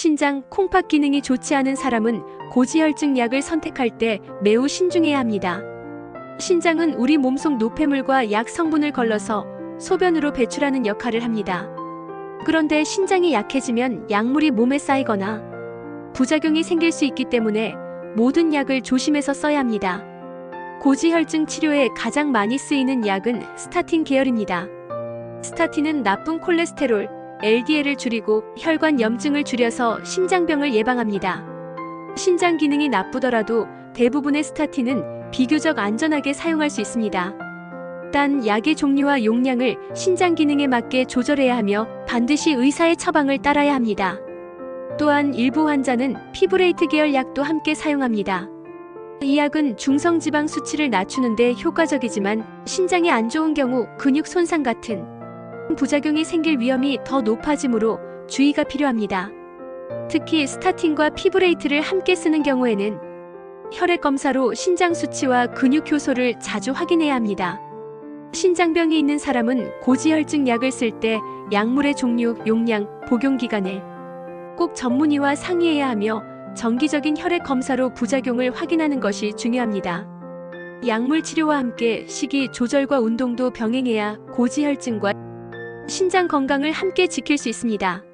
신장, 콩팥 기능이 좋지 않은 사람은 고지혈증 약을 선택할 때 매우 신중해야 합니다. 신장은 우리 몸속 노폐물과 약 성분을 걸러서 소변으로 배출하는 역할을 합니다. 그런데 신장이 약해지면 약물이 몸에 쌓이거나 부작용이 생길 수 있기 때문에 모든 약을 조심해서 써야 합니다. 고지혈증 치료에 가장 많이 쓰이는 약은 스타틴 계열입니다. 스타틴은 나쁜 콜레스테롤, LDL을 줄이고 혈관 염증을 줄여서 심장병을 예방합니다. 신장 기능이 나쁘더라도 대부분의 스타틴은 비교적 안전하게 사용할 수 있습니다. 단 약의 종류와 용량을 신장 기능에 맞게 조절해야 하며 반드시 의사의 처방을 따라야 합니다. 또한 일부 환자는 피브레이트 계열 약도 함께 사용합니다. 이 약은 중성지방 수치를 낮추는데 효과적이지만 신장이 안 좋은 경우 근육 손상 같은 부작용이 생길 위험이 더 높아지므로 주의가 필요합니다. 특히 스타틴과 피브레이트를 함께 쓰는 경우에는 혈액 검사로 신장 수치와 근육 효소를 자주 확인해야 합니다. 신장병이 있는 사람은 고지혈증 약을 쓸 때 약물의 종류, 용량, 복용 기간에 꼭 전문의와 상의해야 하며 정기적인 혈액 검사로 부작용을 확인하는 것이 중요합니다. 약물 치료와 함께 식이 조절과 운동도 병행해야 고지혈증과 신장 건강을 함께 지킬 수 있습니다.